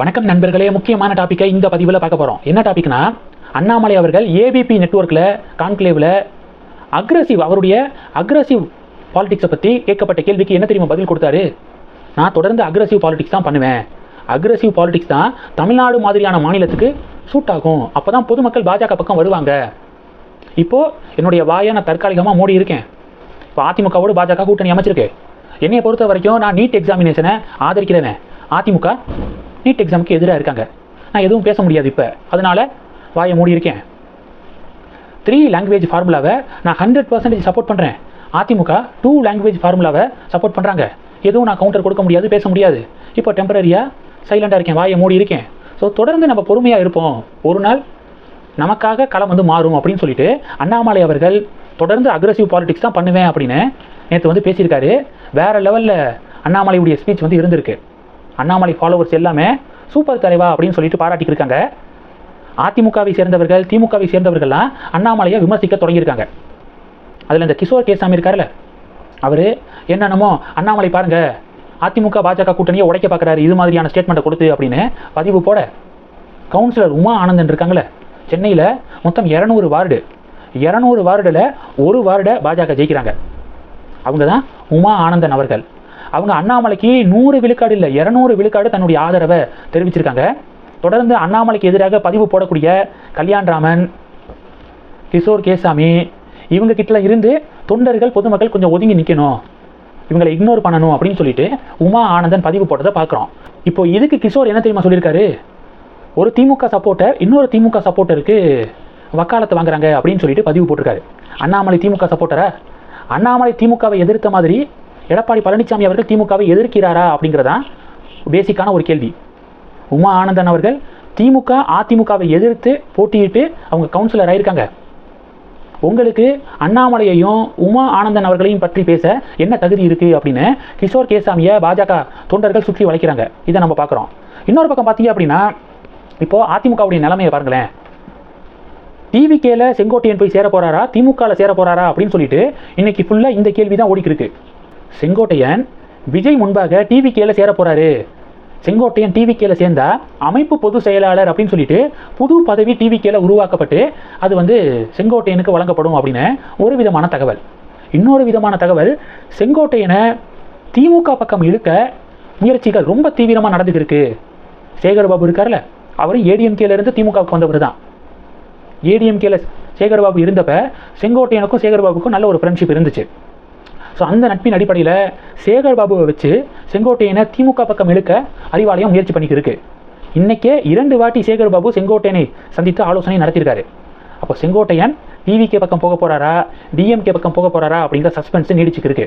வணக்கம் நண்பர்களே முக்கியமான டாப்பிக்கை இந்த பதிவில் பார்க்க போகிறோம் என்ன டாபிக்னா அண்ணாமலை அவர்கள் ஏபிபி நெட்வொர்க்கில் கான்க்ளேவில் அக்ரஸிவ் அவருடைய அக்ரஸிவ் பாலிடிக்ஸை பற்றி கேட்கப்பட்ட கேள்விக்கு என்ன தெரியுமா பதில் கொடுத்தாரு? நான் தொடர்ந்து அக்ரஸிவ் பாலிடிக்ஸ் தான் பண்ணுவேன். அக்ரஸிவ் பாலிடிக்ஸ் தான் தமிழ்நாடு மாதிரியான மாநிலத்துக்கு சூட் ஆகும். அப்போ தான் பொதுமக்கள் பாஜக பக்கம் வருவாங்க. இப்போது என்னுடைய வாயை நான் தற்காலிகமாக மூடி இருக்கேன். இப்போ அதிமுகவோடு பாஜக கூட்டணி அமைச்சிருக்கு. என்னையை பொறுத்த வரைக்கும் நான் நீட் எக்ஸாமினேஷனை ஆதரிக்கிறேனே. அதிமுக நீட் எக்ஸாமுக்கு எதிராக இருக்காங்க. நான் எதுவும் பேச முடியாது இப்போ. அதனால் வாயை மூடி இருக்கேன். த்ரீ லாங்குவேஜ் ஃபார்முலாவை நான் ஹண்ட்ரட் பர்சன்டேஜ் சப்போர்ட் பண்ணுறேன் அதிமுக டூ லாங்குவேஜ் ஃபார்முலாவை சப்போர்ட் பண்ணுறாங்க எதுவும் நான் கவுண்டர் கொடுக்க முடியாது பேச முடியாது. இப்போ டெம்பரரியாக சைலண்டாக இருக்கேன் வாயை மூடி இருக்கேன். ஸோ தொடர்ந்து நம்ம பொறுமையாக இருப்போம். ஒரு நாள் நமக்காக களம் வந்து மாறும் அப்படின்னு சொல்லிட்டு அண்ணாமலை அவர்கள் தொடர்ந்து அக்ரஸிவ் பாலிடிக்ஸ் தான் பண்ணுவேன் அப்படின்னு நேற்று வந்து பேசியிருக்காரு. வேறு லெவலில் அண்ணாமலையுடைய ஸ்பீச் வந்து இருந்திருக்கு. அண்ணாமலை ஃபாலோவர்ஸ் எல்லாமே சூப்பர் தலைவா அப்படின்னு சொல்லிட்டு பாராட்டிட்டு இருக்காங்க அதிமுகவை சேர்ந்தவர்கள் திமுகவை சேர்ந்தவர்கள்லாம் அண்ணாமலையை விமர்சிக்க தொடங்கியிருக்காங்க. அதில் இந்த கிஷோர் கேசாமி இருக்கார்ல அவர் என்னென்னமோ அண்ணாமலை பாருங்க அதிமுக பாஜக கூட்டணியை உடைக்க பார்க்குறாரு இது மாதிரியான ஸ்டேட்மெண்ட்டை கொடுத்து அப்படின்னு பதிவு போட கவுன்சிலர் உமா ஆனந்தன் இருக்காங்களே சென்னையில் மொத்தம் இரநூறு வார்டு இரநூறு வார்டில் ஒரு வார்டை பாஜக ஜெயிக்கிறாங்க. அவங்க தான் உமா ஆனந்தன் அவர்கள். அவங்க அண்ணாமலைக்கு நூறு விழுக்காடு இல்லை இரநூறு விழுக்காடு தன்னுடைய ஆதரவை தெரிவிச்சிருக்காங்க. தொடர்ந்து அண்ணாமலைக்கு எதிராக பதிவு போடக்கூடிய கல்யாண்ராமன் கிஷோர் கேசாமி இவங்க கிட்ட இருந்து தொண்டர்கள் பொதுமக்கள் கொஞ்சம் ஒதுங்கி நிற்கணும் இவங்களை இக்னோர் பண்ணணும் அப்படின்னு சொல்லிட்டு உமா ஆனந்தன் பதிவு போட்டதை பார்க்குறோம். இப்போ இதுக்கு கிஷோர் என்ன தெரியுமா சொல்லியிருக்காரு? ஒரு திமுக சப்போர்ட்டர் இன்னொரு திமுக சப்போர்ட்டருக்கு வக்காலத்தை வாங்குறாங்க அப்படின்னு சொல்லிட்டு பதிவு போட்டிருக்காரு. அண்ணாமலை திமுக சப்போர்ட்டரா அண்ணாமலை திமுகவை எதிர்த்த மாதிரி எடப்பாடி பழனிசாமி அவர்கள் திமுகவை எதிர்க்கிறாரா அப்படிங்கிறதான் பேசிக்கான ஒரு கேள்வி. உமா ஆனந்தன் அவர்கள் திமுக அதிமுகவை எதிர்த்து போட்டியிட்டு அவங்க கவுன்சிலர் ஆயிருக்காங்க. உங்களுக்கு அண்ணாமலையையும் உமா ஆனந்தன் அவர்களையும் பற்றி பேச என்ன தகுதி இருக்குது அப்படின்னு கிஷோர் கேசாமியை பாஜக தொண்டர்கள் சுற்றி வளைக்கிறாங்க. இதை நம்ம பார்க்குறோம். இன்னொரு பக்கம் பார்த்தீங்க அப்படின்னா இப்போது அதிமுகவுடைய நிலைமையை பாருங்களேன். டிவிகேல செங்கோட்டையன் போய் சேர போகிறாரா திமுகவில் சேர போறாரா? அப்படின்னு சொல்லிட்டு இன்னைக்கு ஃபுல்லாக இந்த கேள்வி தான் ஓடிக்கிருக்கு செங்கோட்டையன் விஜய் முன்பாக டிவி கேல சேர போறாரு செங்கோட்டையன் டிவி கேல சேர்ந்தா அமைப்பு பொது செயலாளர் அப்படின்னு சொல்லிட்டு புது பதவி டிவி கேல உருவாக்கப்பட்டு அது வந்து செங்கோட்டையனுக்கு வழங்கப்படும் அப்படின்னு ஒரு விதமான தகவல். இன்னொரு விதமான தகவல் செங்கோட்டையனை திமுக பக்கம் இழுக்க முயற்சிகள் ரொம்ப தீவிரமாக நடந்துகிட்டு இருக்கு சேகர்பாபு இருக்கார்ல அவர் ஏடிஎம்கேல இருந்து திமுகவுக்கு வந்தவர் தான். ஏடிஎம்கேல சேகர்பாபு இருந்தப்ப செங்கோட்டையனுக்கும் சேகர்பாபுக்கும் நல்ல ஒரு ஃப்ரெண்ட்ஷிப் இருந்துச்சு. ஸோ அந்த நட்பின் அடிப்படையில் சேகர்பாபுவை வச்சு செங்கோட்டையனை திமுக பக்கம் இழுக்க அறிவாலயம் முயற்சி பண்ணிக்கிருக்கு. இன்றைக்கே இரண்டு வாட்டி சேகர்பாபு செங்கோட்டையனை சந்தித்து ஆலோசனை நடத்தியிருக்காரு. அப்போ செங்கோட்டையன் டிவிகே பக்கம் போக போகிறாரா டிஎம்கே பக்கம் போக போறாரா? அப்படிங்கிற சஸ்பென்ஸ் நீடிச்சுக்கிருக்கு.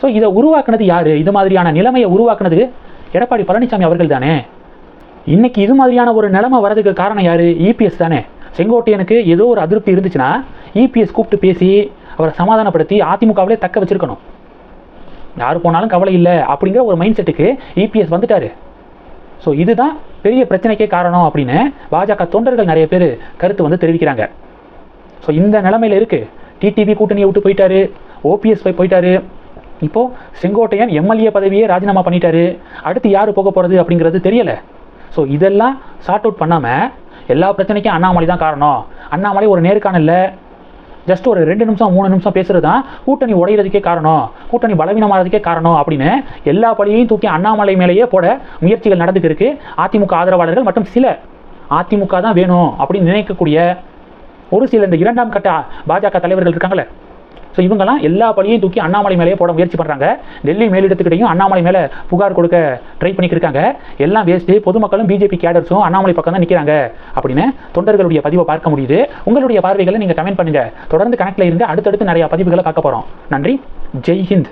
ஸோ இதை உருவாக்குனது யார்? இது மாதிரியான நிலைமையை உருவாக்குனது எடப்பாடி பழனிசாமி அவர்கள் தானே. இன்றைக்கி இது மாதிரியான ஒரு நிலைமை வரதுக்கு காரணம் யார்? இபிஎஸ் தானே. செங்கோட்டையனுக்கு ஏதோ ஒரு அதிருப்தி இருந்துச்சுன்னா இபிஎஸ் கூப்பிட்டு பேசி அவரை சமாதானப்படுத்தி அதிமுகவிலே தக்க வச்சிருக்கணும். யார் போனாலும் கவலை இல்லை அப்படிங்கிற ஒரு மைண்ட் செட்டுக்கு இபிஎஸ் வந்துட்டாரு. ஸோ இதுதான் பெரிய பிரச்சனைக்கே காரணம் அப்படின்னு பாஜக தொண்டர்கள் நிறைய பேர் கருத்து வந்து தெரிவிக்கிறாங்க. ஸோ இந்த நிலைமையில இருக்குது டிடிவி கூட்டணியை விட்டு போயிட்டாரு. ஓபிஎஸ் போய் போயிட்டாரு. இப்போது செங்கோட்டையன் எம்எல்ஏ பதவியே ராஜினாமா பண்ணிட்டாரு. அடுத்து யார் போக போகிறது அப்படிங்கிறது தெரியலை. ஸோ இதெல்லாம் சார்ட் அவுட் பண்ணாமல் எல்லா பிரச்சனைக்கும் அண்ணாமலை தான் காரணம். அண்ணாமலை ஒரு நேர்காணலில் ஜஸ்ட் ஒரு ரெண்டு நிமிஷம் மூணு நிமிஷம் பேசுறது தான் கூட்டணி உடையிறதுக்கே காரணம். கூட்டணி பலவீனமாகிறதுக்கே காரணம் அப்படின்னு எல்லா பழியையும் தூக்கி அண்ணாமலை மேலேயே போட முயற்சிகள் நடந்துட்டு இருக்கு. அதிமுக ஆதரவாளர்கள் மற்றும் சில அதிமுக தான் வேணும் அப்படின்னு நினைக்கக்கூடிய ஒரு சில இந்த இரண்டாம் கட்ட பாஜக தலைவர்கள் இருக்காங்களே ஸோ இவங்கெல்லாம் எல்லா பழியையும் தூக்கி அண்ணாமலை மேலேயே போட முயற்சி பண்ணுறாங்க டெல்லி மேலிடத்துக்கிட்டையும் அண்ணாமலை மேலே புகார் கொடுக்க ட்ரை பண்ணிக்கிட்டு இருக்காங்க எல்லாம் வேஸ்ட்டு பொதுமக்களும் பிஜேபி கேடர்ஸும் அண்ணாமலை பக்கம் தான் நிற்கிறாங்க அப்படின்னு தொண்டர்களுடைய பதிவை பார்க்க முடியுது. உங்களுடைய பார்வைகளை நீங்கள் கமெண்ட் பண்ணுங்கள் தொடர்ந்து கணக்கில் இருந்து அடுத்தடுத்து நிறைய பதிவுகளை பார்க்க போகிறோம் நன்றி. ஜெய்ஹிந்த்